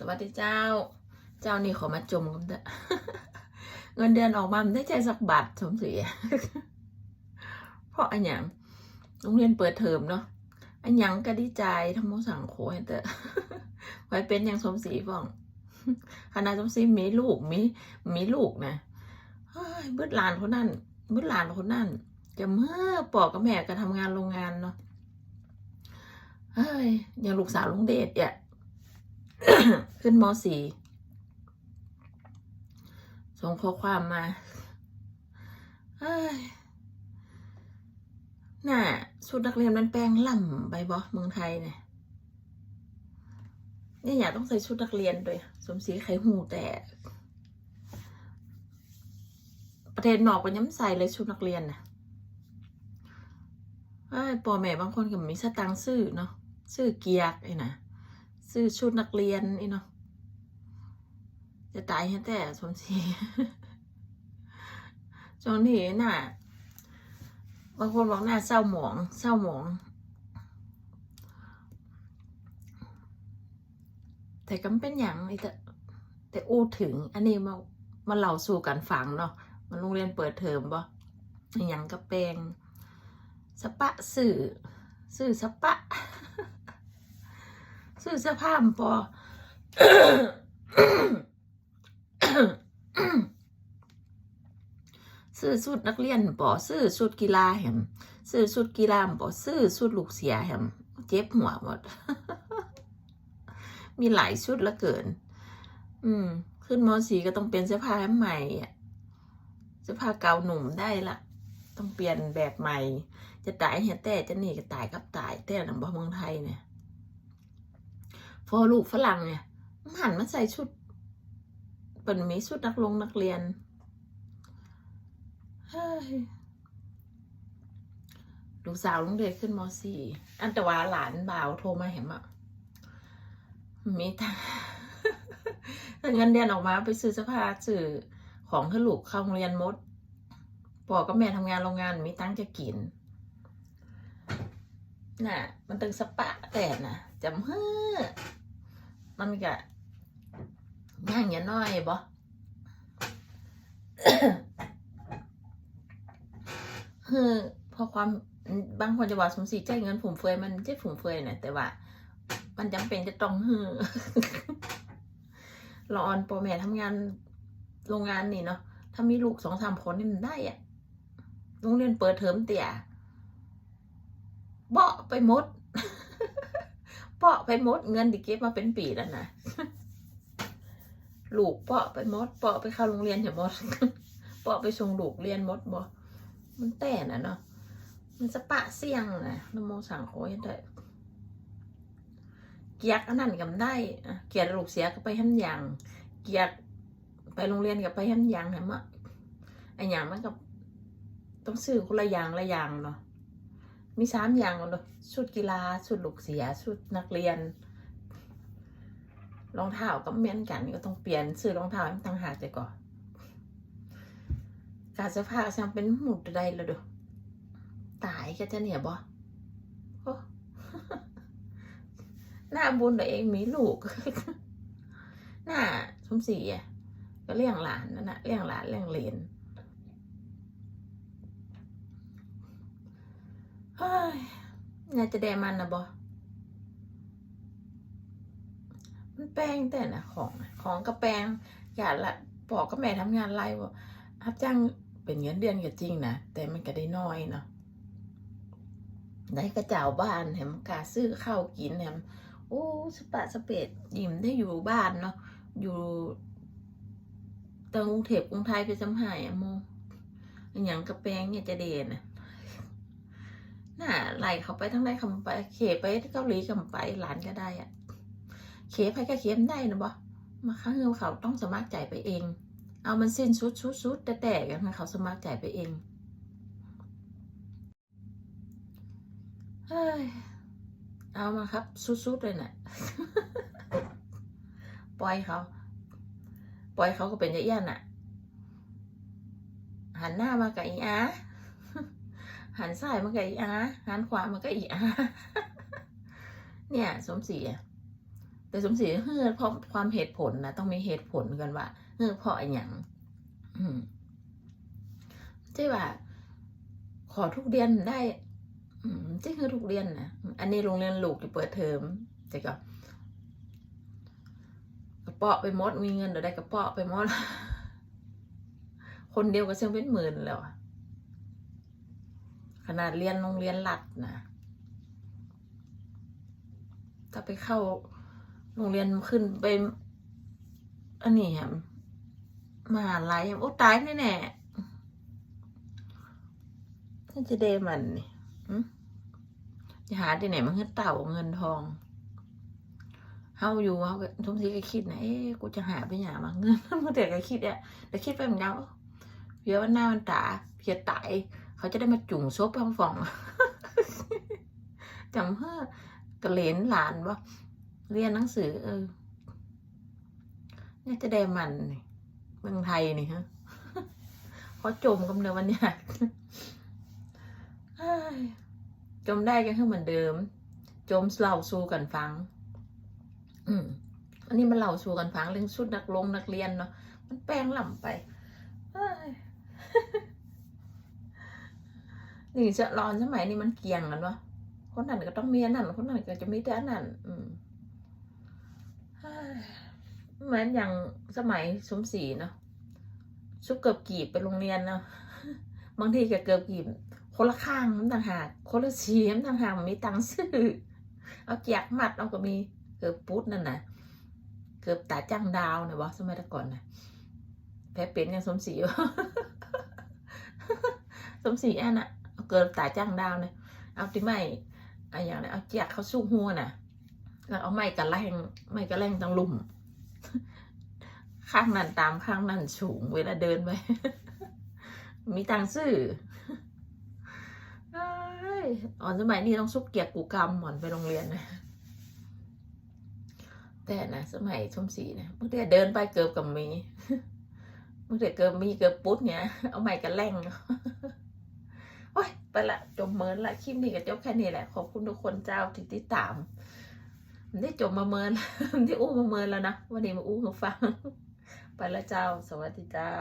สวัสดีเจ้า เจ้านี่ขอมาจมกันเถอะเงินเดือนออกมามันได้ใจสักบาทสมศรีเพราะอันยังโรงเรียนเปิดเทอมเนาะอันยังก็ดีใจทำโมสั่งโคให้เถอะไว้เป็นอย่างสมศรีฟ้องคณะสมศรีมีลูกมีมีลูกนะเฮ้ยบืดหลานคนนั้นบืดหลานคนนั้นจะเมื่อปอกกับแม่ก็ทำงานโรงงานเนาะเฮ้ยอย่างลูกสาวลุงเดชเนี่ย ขึ้นมสี่ส่งข้อความมาน่ะชุดนักเรียนมันแปลงล่ำไปบอเมืองไทยเนี่ยนี่อยากต้องใส่ชุดนักเรียนด้วยสมศรีไข่หูแต่ ประเทศนอกเป็ย้ำใส่เลยชุดนักเรียนน่ะเอ้ปอแม่บางคนก็มีสตังค์ซื้อเนาะซื้อเกียร์ไอ้น่ะ ซื้อชุดนักเรียนอ้เนาะจะตายแค่แต่สมศรีช่วงนี้น่ะบางคนบอกหน้าเศร้าหมอง เศร้าหมอง แต่ก็เป็นอย่างนี่แต่แต่อู้ถึง อันนี้มามาเล่าสู่กันฟังเนาะมันโรงเรียนเปิดเทอมบ่อย่างกระเปงสปะสื่อสื่อสปะ ซื้อเสื้อผ้ามปอซื้อชุดนักเรียนปอซื้อชุดกีฬาแหมซื้อชุดกีฬาปอซื้อชุดลูกเสียแหมเจ็บหัวหมด มีหลายชุดละเกิน อืม ขึ้นมสีก็ต้องเปลี่ยนเสื้อผ้าให้ใหม่เสื้อผ้าเก่าหนุ่มได้ละต้องเปลี่ยนแบบใหม่ จะตายเฮียแต่จะหนีก็ตายกับตายแต่หนังบ้าเมืองไทยเนี่ย พอลูกฝรั่งเนี่ยมันหันมาใส่ชุดเป็นมีชุดนักลงนักเรียนเฮ้ยลูกสาวลุงเด็กขึ้นมสี่อันแต่ว่าหลานบ่าวโทรมาเห็นอะมีทางเงินเดือนออกมาไปซื้อเสื้อผ้าซื้อของให้ลูกเข้าโรงเรียนมดปอกับแม่ทำงานโรงงานมีตังจะกิน น่ะ มันตึงสปะแต่น่ะจำเฮ้อ มันก็ย่างอย่าน้อยบ่เฮ้อพอความบางคนจะว่าสมศรีใจายเงินผมเฟยมันเจ๊ผมเฟยน่ะแต่ว่า มันจำเป็นจะต้องเฮ้อรอออนโปรแม่ทำงานโรงงานนี่เนาะถ้ามีลูกสองสามคนนี่มันได้อะโรงเรียนเปิดเทอมเตี่ยเบาะไปหมด เปาะไปหมดเงินดิเก็บมาเป็นปีแล้วนะลูกเปาะไปหมดเปาะไปเข้าโรงเรียนอย่าหมดเปาะไปส่งลูกเรียนหมดบ่มันแต่น่ะเนาะมันสปะเสี่ยงนะนโมสังโคยเถอะเกียกอันนั้นกับได้เกียกลูกเสียก็ไปหันยังเกียกไปโรงเรียนก็ไปหันยังเห็นมะไออย่างมันก็ต้องซื้อคนละอย่างละอย่างเนาะ มีสามอย่างเลยชุดกีฬาชุดลูกเสียชุดนักเรียน รองเท้าก็เหมือนกันก็ต้องเปลี่ยนซื้อรองเท้าให้ต่างหากใจก่อนการเสื้อผ้าช่างเป็นหมุดใดแล้วเดูตายก็จะเนี่ยบอหน้าบุญตัวเองมีลูก หน้าสมศรีอะก็เลี้ยงหลานนั่นนะเลี้ยงหลานเลี้ยงเหลน เฮ้ย น่าจะได้มันนะบอมันแป้งแต่นะของของกระแปลงอย่าละปอกกับแม่ทำงานไรวะรับจ้างเป็นเงินเดือนก็จริงนะแต่มันก็ได้น้อยเนาะได้กระเจ้าบ้านแถมกาซื้อข้าวกินแถมโอ้สปะสเปดยิ้มได้อยู่บ้านเนาะอยู่ตางกรุงเทพกรุงไทยไปจำหายอะโมอย่างกระแปงเนี่ยจะเด่นนะ น่ะไหลเขาไปทั้งได้คำไป เขไปเกาหลีคำไปหลานก็ได้อะเขไปก็เขมได้นะบ่มาครั้งเดียวเขาต้องสมัครใจไปเอง เอามันสิ้นสุดสุดสุดแต่แต่กันเขาสมัครใจไปเองเฮ้ยเอามาครับสุดๆเลยน่ะปล่อยเขา ปล่อยเขาก็เป็นอย่างน่ะ หันหน้ามากับอีอา หันซ้ายมันก็อีอาหันขวามันก็อีอาเนี่ย สมศรีแต่สมศรีเฮ้อเพราะความเหตุผลนะต้องมีเหตุผลกันว่าเฮ้อเพราะอะไรอย่างใช่ว่า ขอทุกเดือนได้อืมใช่คือทุกเดือนนะอันนี้โรงเรียนลูกจะเปิดเทอมแต่ก็กระเปาะไปหมดมีเงินเดี๋ยวได้กระเปาะไปหมดคนเดียวก็เชื่อเป็นหมื่นแล้วอะ ขนาดเรียนโรงเรียนรัฐนะถ้าไปเข้าโรงเรียนขึ้นไปอันนี้ฮะมหาลัยโอ้ตายแน่แน่ๆน่าจะเดมันนี่หึจะหาที่ไหนมาเงินเต่าเงินทองเฮาอยู่เฮาทุกทีก็คิดนะเอ๊ะกูจะหาไปหยามาเงินมันแต่ก็คิดอะแต่คิดไปเหมือนกันว่าเพียวันหน้ามันตาเพียตาย เขาจะได้มาจุ่งซบไปฟองจำเพื่อกระเหลนหลานว่าเรียนหนังสือ เออนี่ยจะได้มันเมืองไทยนี่ฮะเขาจมกันเลยวันนี้จมได้ก็คือเหมือนเดิม จมเล่าสู่กันฟัง อืมอันนี้มันเล่าสู่กันฟังเรื่องชุดนักลงนักเรียนเนาะมันแป้งหล่ำไปเฮ้ย นี่จะร้อนสมัยนี้มันเกี่ยงกันวะคนนั้นก็ต้องมีอันนั้นคนนั้นก็จะมีแต่อันนั้นอืมเฮ้ยเหมือนอย่างสมัยสมศรีเนาะชุกเกือบกีบไปโรงเรียนเนาะบางทีก็เกือบกีบคนละข้างมันต่างหากคนละสีมันต่างหากมันมีตังซื้อเอาแจกมัดเอาก็มีเกือบปุ๊ดนั่นน่ะเกือบตาจ้างดาวนะวะสมัยต่ก่อนนะแพ้เป็นอย่างสมศรีวะสมศรีอันน่ะ เกือบตาจ้างดาวเนี่ยเอาที่ไม่เอาอย่างนั้เอาแจกเขาสู้หัวน่ะ แล้วเอาไม้กระแรงไม้กระแรงตั้งลุ่ม ข้างนั้นตามข้างนั้นสูงเวลาเดินไปมีตังซื้ออ้ยอ่อนสมัยนี้ต้องซุกเกียกกูกรรมหมอนไปโรงเรียนนะแต่นะสมัยชมสีนะเมื่อเดืเดินไปเกือบกับมีเมื่อเดืเกือบมีเกือบปุ๊ดเนี่ยเอาไม้กันแล่ง ไปละจบเมินละคลิปนี้ก็จบแค่นี้แหละ ขอบคุณทุกคนเจ้าที่ติดตามได้จบมาเมินมันได้อู้มาเมินแล้วนะ วันนี้มาอู้มาฟัง ไปละเจ้า สวัสดีเจ้า